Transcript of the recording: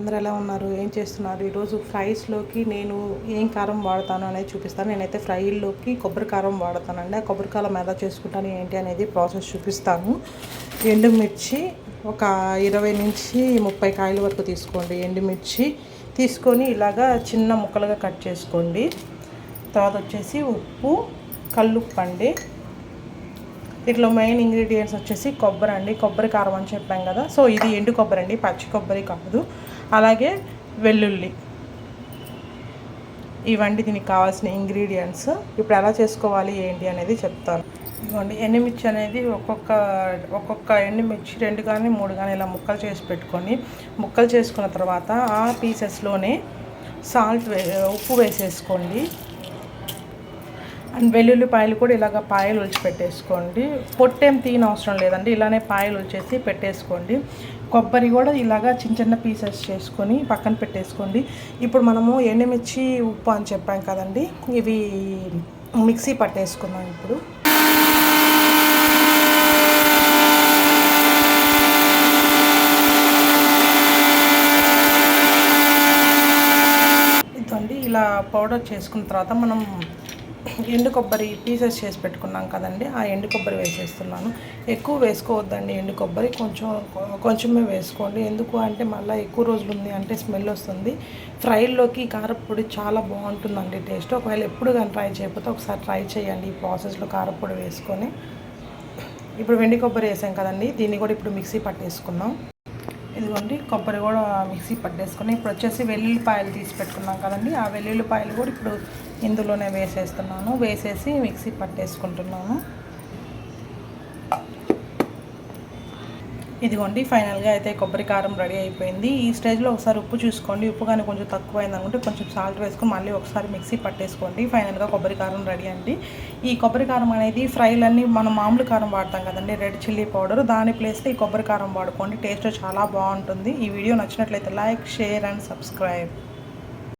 అందరూ ఎలా ఉన్నారు? ఏం చేస్తున్నారు? ఈరోజు ఫ్రైస్లోకి నేను ఏం కారం వాడతాను అనేది చూపిస్తాను. నేనైతే ఫ్రైల్లోకి కొబ్బరి కారం వాడతానండి. ఆ కొబ్బరి కారం ఎలా చేసుకుంటాను ఏంటి అనేది ప్రాసెస్ చూపిస్తాను. ఎండుమిర్చి ఒక ఇరవై నుంచి ముప్పై కాయల వరకు తీసుకోండి. ఎండుమిర్చి తీసుకొని ఇలాగా చిన్న ముక్కలుగా కట్ చేసుకోండి. తర్వాత వచ్చేసి ఉప్పు కల్లుప్పు అండి. దీంట్లో మెయిన్ ఇంగ్రీడియంట్స్ వచ్చేసి కొబ్బరి అండి. కొబ్బరి కారం అని చెప్పాం కదా. సో ఇది ఎండు కొబ్బరి అండి. పచ్చి కొబ్బరి కాదు. అలాగే వెల్లుల్లి. ఇవండి దీనికి కావాల్సిన ఇంగ్రీడియంట్స్ ఇప్పుడు ఎలా చేసుకోవాలి ఏంటి అనేది చెప్తాను. ఇదిగోండి ఎండుమిర్చి అనేది ఒక్కొక్క ఒక్కొక్క ఎండుమిర్చి రెండు కానీ మూడు కానీ ఇలా ముక్కలు చేసి పెట్టుకొని ముక్కలు చేసుకున్న తర్వాత ఆ పీసెస్లోనే సాల్ట్ వే ఉప్పు వేసేసుకోండి. అండ్ వెల్లుల్లిపాయలు కూడా ఇలాగ పాయలు ఒలిచి పెట్టేసుకోండి. పొట్టేం తీయని అవసరం లేదండి. ఇలానే పాయలు ఉల్చేసి పెట్టేసుకోండి. కొబ్బరి కూడా ఇలాగా చిన్న చిన్న పీసెస్ చేసుకొని పక్కన పెట్టేసుకోండి. ఇప్పుడు మనము ఎండుమిర్చి ఉప్పు అని చెప్పాం కదండి. ఇవి మిక్సీ పట్టేసుకున్నాం ఇప్పుడు. ఇదండి ఇలా పౌడర్ చేసుకున్న తర్వాత మనం ఎండు కొబ్బరి పీసెస్ చేసి పెట్టుకున్నాం కదండి ఆ ఎండు కొబ్బరి వేసేస్తున్నాను. ఎక్కువ వేసుకోవద్దండి ఎండు కొబ్బరి కొంచెం కొంచెమే వేసుకోండి. ఎందుకు అంటే మళ్ళీ ఎక్కువ రోజులు ఉంది అంటే స్మెల్ వస్తుంది. ఫ్రైల్లోకి కారపొడి చాలా బాగుంటుందండి టేస్ట్. ఒకవేళ ఎప్పుడు కానీ ట్రై చేయకపోతే ఒకసారి ట్రై చేయండి ఈ ప్రాసెస్లో కారపొడి వేసుకొని. ఇప్పుడు వెండి కొబ్బరి వేసాం కదండి దీన్ని కూడా ఇప్పుడు మిక్సీ పట్టేసుకున్నాం ఇదిగోండి కొబ్బరి కూడా మిక్సీ పట్టేసుకుని ఇప్పుడు వచ్చేసి వెల్లుల్లిపాయలు తీసి పెట్టుకున్నాం కదండి. ఆ వెల్లుల్లిపాయలు కూడా ఇప్పుడు ఇందులోనే వేసేస్తున్నాను. వేసేసి మిక్సీ పట్టేసుకుంటున్నాను. ఇదిగోండి ఫైనల్గా అయితే కొబ్బరి కారం రెడీ అయిపోయింది. ఈ స్టేజ్లో ఒకసారి ఉప్పు చూసుకోండి. ఉప్పు కానీ కొంచెం తక్కువ అనుకుంటే కొంచెం సాల్ట్ వేసుకొని మళ్ళీ ఒకసారి మిక్సీ పట్టేసుకోండి. ఫైనల్గా కొబ్బరి కారం రెడీ అండి. ఈ కొబ్బరి కారం అనేది ఫ్రైలన్నీ మనం మామూలు కారం వాడతాం కదండి రెడ్ చిల్లీ పౌడర్. దాని ప్లేస్లో ఈ కొబ్బరి కారం వాడుకోండి. టేస్ట్ చాలా బాగుంటుంది. ఈ వీడియో నచ్చినట్లయితే లైక్ షేర్ అండ్ సబ్స్క్రైబ్